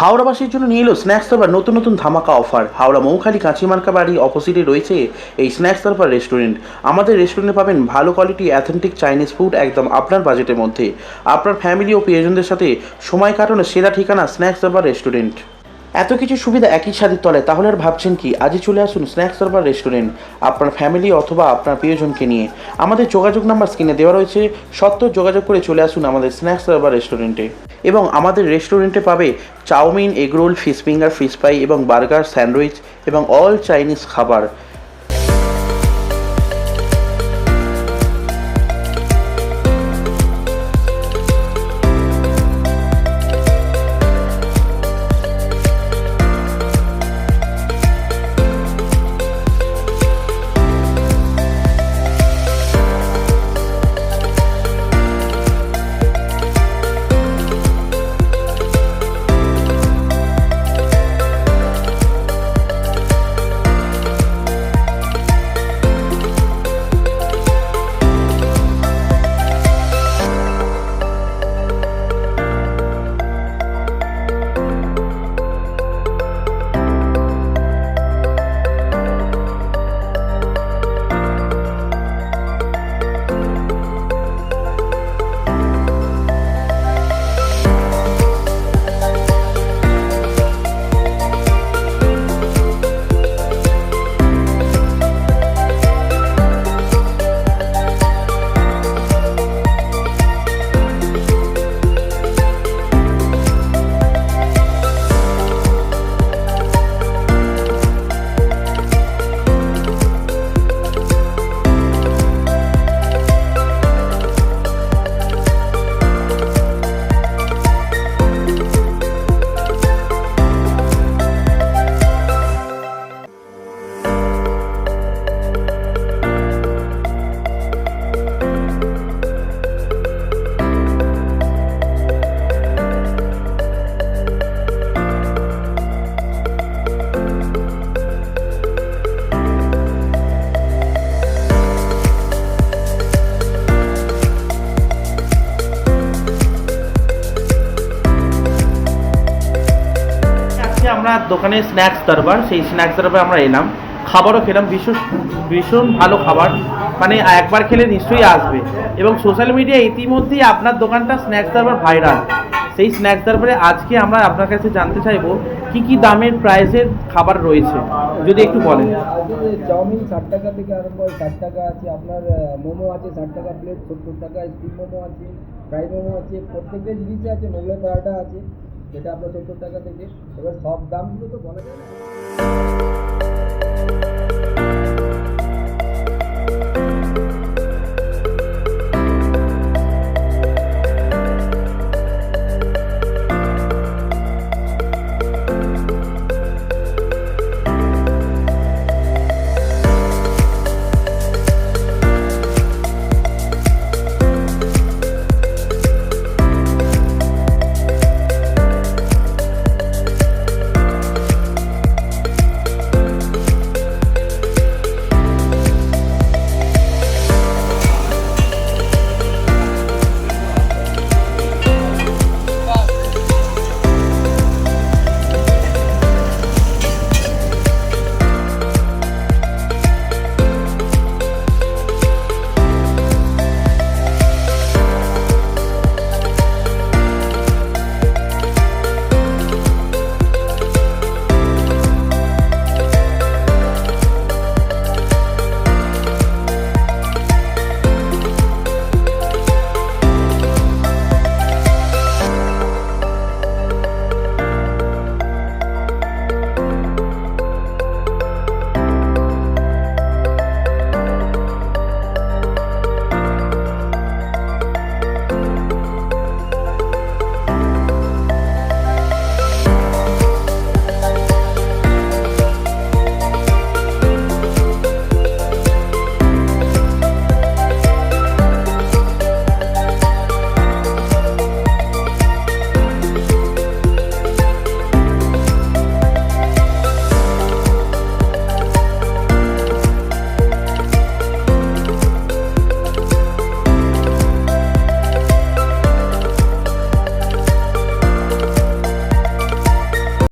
হাওড়াবাসীর জন্য নিয়ে এলো স্ন্যাক্স দরবার নতুন নতুন ধামাকা অফার হাওড়া, মৌখালি কাঁচিমার্কা বাড়ি অপোজিটে রয়েছে এই স্ন্যাক্স দরবার রেস্টুরেন্ট আমাদের রেস্টুরেন্টে পাবেন ভালো কোয়ালিটি অ্যাথেন্টিক চাইনিজ ফুড একদম আপনার বাজেটের মধ্যে। আপনার ফ্যামিলি ও প্রিয়জনদের সাথে সময় কাটানোর সেরা ঠিকানা স্ন্যাক্স দরবার রেস্টুরেন্ট এত কিছু সুবিধা একই ছাদের তলে, তাহলে আর ভাবছেন কি? আজই চলে আসুন স্ন্যাক্স সার্ভার রেস্টুরেন্ট আপনার ফ্যামিলি অথবা আপনার প্রিয়জনকে নিয়ে। আমাদের যোগাযোগ নাম্বার স্ক্রিনে দেওয়া রয়েছে, সত্য যোগাযোগ করে চলে আসুন আমাদের স্ন্যাক্স সার্ভার রেস্টুরেন্টে এবং আমাদের রেস্টুরেন্টে পাবে chowmein egg roll fish finger fish fry এবং বার্গার স্যান্ডউইচ এবং অল চাইনিজ খাবার। আমরা দোকানে স্ন্যাক্স দরবার, সেই স্ন্যাক্স দরবার আমরা এলাম। খাবারও খেলাম, ভীষণ ভীষণ ভালো খাবার। মানে একবার খেলে নিশ্চয়ই আসবে। এবং সোশ্যাল মিডিয়া ইতিমধ্যেই আপনার দোকানটা স্ন্যাক্স দরবার ভাইরাল সেই স্ন্যাক্স দরবারে আজকে আমরা আপনার কাছে জানতে চাইব, কি কি দামের প্রাইসের খাবার রয়েছে? যদি একটু বলেন। চাউমিন ষাট টাকা থেকে আরম্ভ হয় ষাট টাকা আছে, আপনার মোমো আছে ষাট টাকা প্লেট সত্তর টাকা স্টিম মোমো আছে ফ্রাই মোমো আছে, প্রত্যেকটা জিনিসে আছে, মোগলাই পরাঠা আছে। যেটা আপনার সত্তর টাকা থেকে এবার সব দামগুলো তো বলা যায় না।